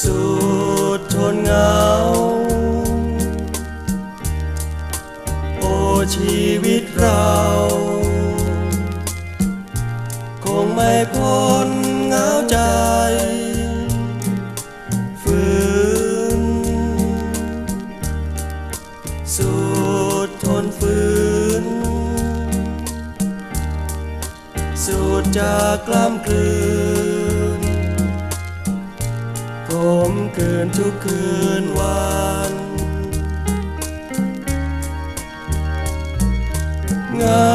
สุดทนเหงา โอชีวิตเรา คงไม่พ้นเหงาใจ ฝืน สุดทนฝืน สุดจะกกล้ำกลืนกลมเกินทุกคืนวันเหงา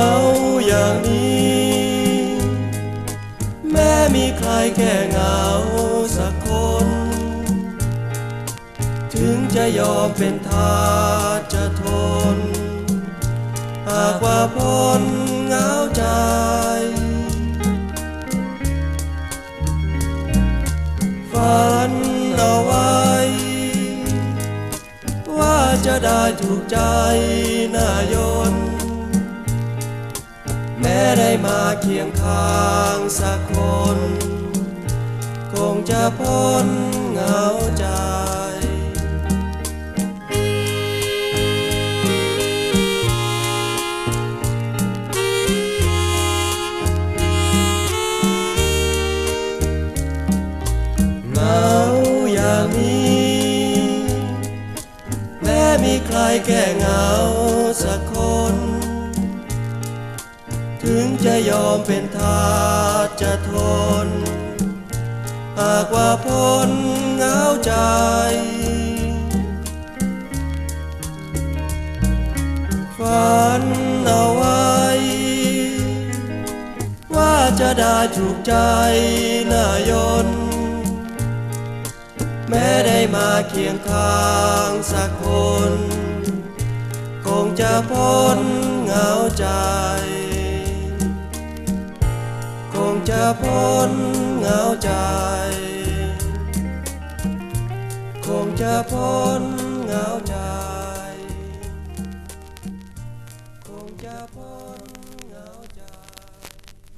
อย่างนี้ แม้มีใครแค่เหงาสักคน ถึงจะยอมเป็นทาสจะ จะได้ถูกใจนายน แม้ได้มาเคียงข้างสักคน คงจะพ้นเหงาใจ ม้มีใครแก่เหงาสักคน ถึงจะยอมเป็นทาสจะทน หากว่าพ้นเหงาใจฝันเอาไว้ ว่าจะได้ถูกใจนายน แม้ได้มาเคียงข้างสักคน คงจะพ้นเหงาใจ คงจะพ้นเหงาใจ คงจะพ้นเหงาใจ คงจะพ้น